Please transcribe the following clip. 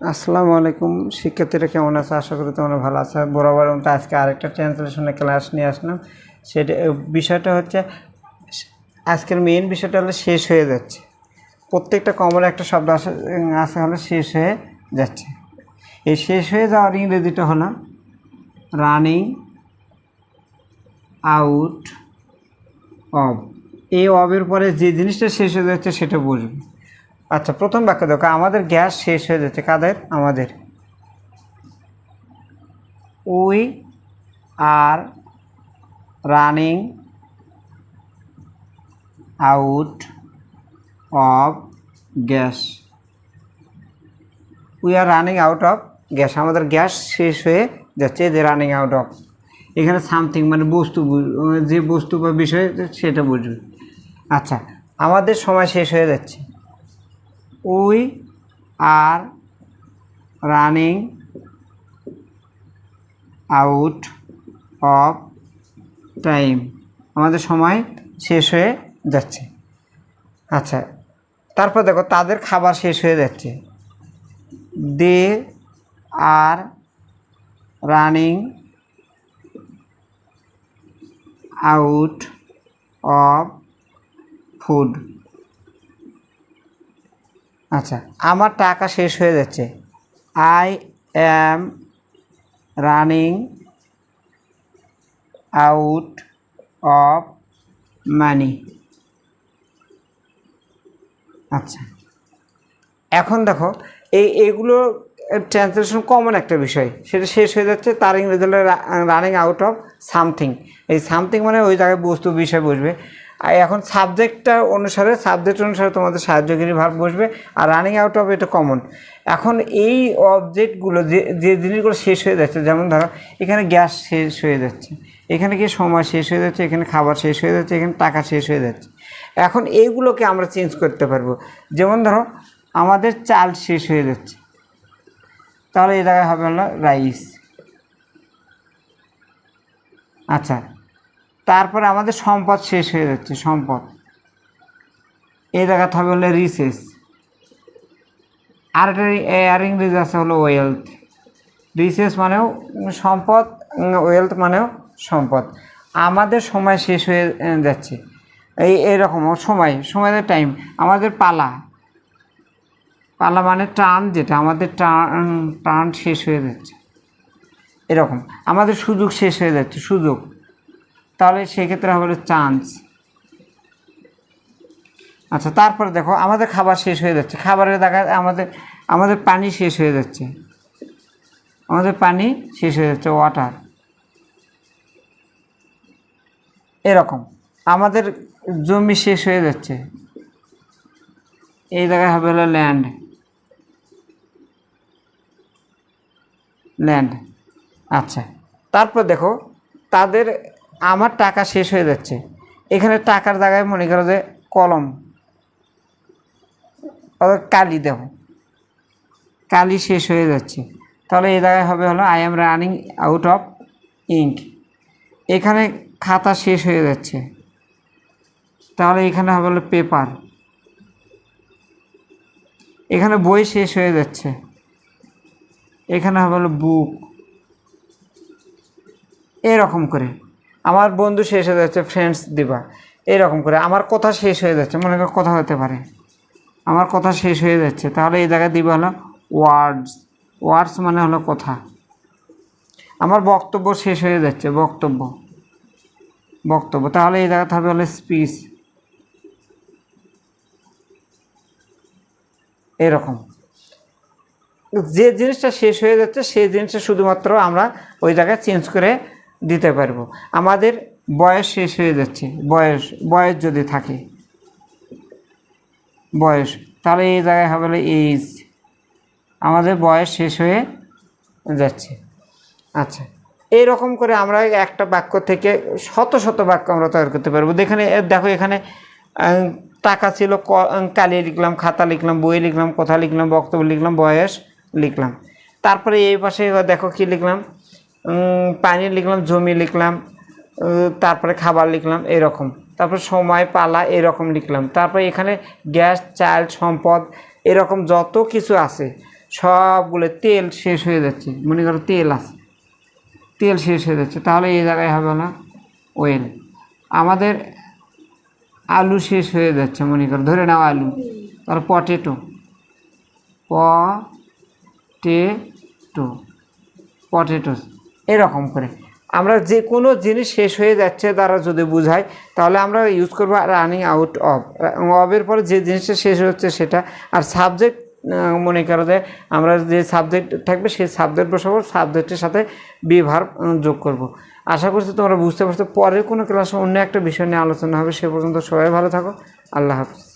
আসসালামু আলাইকুম। শিক্ষার্থীরা কেমন আছে? আশা করি তোমরা ভালো আছে। বরাবর মতো আজকে আরেকটা ট্রান্সলেশনের ক্লাস নিয়ে আসলাম। সেটা বিষয়টা হচ্ছে, আজকের মেইন বিষয়টা হলো শেষ হয়ে যাচ্ছে। প্রত্যেকটা কমন একটা শব্দ আসে, আছে হলো শেষ হয়ে যাচ্ছে। এই শেষ হয়ে যাওয়ার ইংরেজিটা হলো রানিং আউট অব এই অবের পরে যে জিনিসটা শেষ হয়ে যাচ্ছে সেটা বুঝবে। আচ্ছা প্রথম বাক্য দেখো। আমাদের গ্যাস শেষ হয়ে যাচ্ছে। কাদের? আমাদের। We are running out of gas. We are running out of gas. আমাদের গ্যাস শেষ হয়ে যাচ্ছে যে রানিং আউট অফ। এখানে সামথিং মানে বস্তু বু- যে বস্তু বা বিষয় সেটা বুঝবে। আচ্ছা আমাদের সময় শেষ হয়ে যাচ্ছে। We are running out of time. আমাদের সময় শেষ হয়ে যাচ্ছে। আচ্ছা তারপর দেখো, তাদের খাবার শেষ হয়ে যাচ্ছে। They are running out of food. আচ্ছা। আমার টাকা শেষ হয়ে যাচ্ছে। I am running out of money আচ্ছা। এখন দেখো, এই এগুলো ট্রান্সলেশন কমন একটা বিষয়। সেটা শেষ হয়ে যাচ্ছে, তার ইংরেজি রানিং আউট অফ সামথিং এই সামথিং মানে ওই জায়গায় বস্তু, বিষয় বসবে। আর এখন সাবজেক্টটা অনুসারে সাবজেক্ট অনুসারে তোমাদের সাহায্যকারী ভাব বসবে। আর রানিং আউট অফ এটা কমন এখন এই অবজেক্টগুলো যে যে জিনিসগুলো শেষ হয়ে যাচ্ছে, যেমন ধরো, এখানে গ্যাস শেষ হয়ে যাচ্ছে, এখানে কি সময় শেষ হয়ে যাচ্ছে, এখানে খাবার শেষ হয়ে যাচ্ছে, এখানে টাকা শেষ হয়ে যাচ্ছে। এখন এইগুলোকে আমরা চেঞ্জ করতে পারব। যেমন ধরো, আমাদের চাল শেষ হয়ে যাচ্ছে। তাহলে এই জায়গায় হবে হলো রাইস আচ্ছা তারপরে আমাদের সম্পদ শেষ হয়ে যাচ্ছে, সম্পদ। এই জায়গাতে হবে হলো রিসেস আর একটা আর ইংরেজি আছে হলো ওয়েলথ রিসেস মানেও সম্পদ ওয়েলথ মানেও সম্পদ। আমাদের সময় শেষ হয়ে যাচ্ছে। এই এরকম সময়, সময়ের টাইম আমাদের পালা। পালা মানে টার্ন যেটা, আমাদের টার্ন টার্ন শেষ হয়ে যাচ্ছে। এরকম। আমাদের সুযোগ শেষ হয়ে যাচ্ছে, সুযোগ। তাহলে সেক্ষেত্রে হবে চান্স আচ্ছা তারপরে দেখো, আমাদের খাবার শেষ হয়ে যাচ্ছে। খাবারের দেখা, আমাদের আমাদের পানি শেষ হয়ে যাচ্ছে। আমাদের পানি শেষ হয়ে যাচ্ছে ওয়াটার এরকম। আমাদের জমি শেষ হয়ে যাচ্ছে। এই জায়গায় হবে হলো ল্যান্ড ল্যান্ড আচ্ছা তারপর দেখো, তাদের আমার টাকা শেষ হয়ে যাচ্ছে। এখানে টাকার জায়গায় মনে করো যে কলম কালি দেখো। কালি শেষ হয়ে যাচ্ছে। তাহলে এই জায়গায় হবে হলো I am running out of ink এখানে খাতা শেষ হয়ে যাচ্ছে। তাহলে এখানে হবে হলো পেপার। এখানে বই শেষ হয়ে যাচ্ছে। এখানে হবে হলো বুক। এরকম করে। আমার বন্ধু শেষ হয়ে যাচ্ছে ফ্রেন্ডস দিবা। এরকম করে আমার কথা শেষ হয়ে যাচ্ছে, মনে করো কথা হতে পারে। আমার কথা শেষ হয়ে যাচ্ছে, তাহলে এই জায়গায় দিবা হলো ওয়ার্ডস ওয়ার্ডস মানে হলো কথা। আমার বক্তব্য শেষ হয়ে যাচ্ছে, বক্তব্য। বক্তব্য, তাহলে এই জায়গায় থাকবে হলো স্পিচ এরকম। যে জিনিসটা শেষ হয়ে যাচ্ছে, সেই জিনিসটা শুধুমাত্র আমরা ওই জায়গায় চেঞ্জ করে দিতে পারব। আমাদের বয়স শেষ হয়ে যাচ্ছে। বয়স বয়স যদি থাকে। বয়স। তাহলে এই জায়গায় হবে এইজ আমাদের বয়স শেষ হয়ে যাচ্ছে। আচ্ছা। এইরকম করে আমরা একটা বাক্য থেকে শত শত বাক্য আমরা তৈরি করতে পারব। দেখেন, এ- দেখো এখানে টাকা ছিল কালি লিখলাম, খাতা লিখলাম, বই লিখলাম, কথা লিখলাম, বক্তব্য লিখলাম, বয়স লিখলাম। তারপরে এই পাশে দেখো কি লিখলাম? পানি লিখলাম, জমি লিখলাম তারপরে খাবার লিখলাম, এরকম। তারপর সময়, পালা, এরকম লিখলাম। তারপরে এখানে গ্যাস, চাল, সম্পদ, এরকম যত কিছু আছে, সবগুলো তেল শেষ হয়ে যাচ্ছে। মনে করো তেল আছে। তেল শেষ হয়ে যাচ্ছে। তাহলে এই জায়গায় হবে না ওয়েল আমাদের আলু শেষ হয়ে যাচ্ছে, মনে করো। ধরে নাও আলু। তাহলে পটেটো পটেটো পটেটোস এরকম করে। আমরা যে কোনো জিনিস শেষ হয়ে যাচ্ছে দ্বারা যদি বুঝাই তাহলে আমরা ইউজ করব রানিং আউট অফ অফের পরে যে জিনিসটা শেষ হচ্ছে সেটা, আর সাবজেক্ট মনে করো যে আমরা যে সাবজেক্ট থাকবে সেই সাবজেক্ট বসাবো সাবজেক্টের সাথে বিভার যোগ করব। আশা করছি তোমরা বুঝতে পারছ। পরের কোনো ক্লাসে অন্য একটা বিষয় নিয়ে আলোচনা হবে। সে পর্যন্ত সবাই ভালো থাকো। আল্লাহ হাফিজ।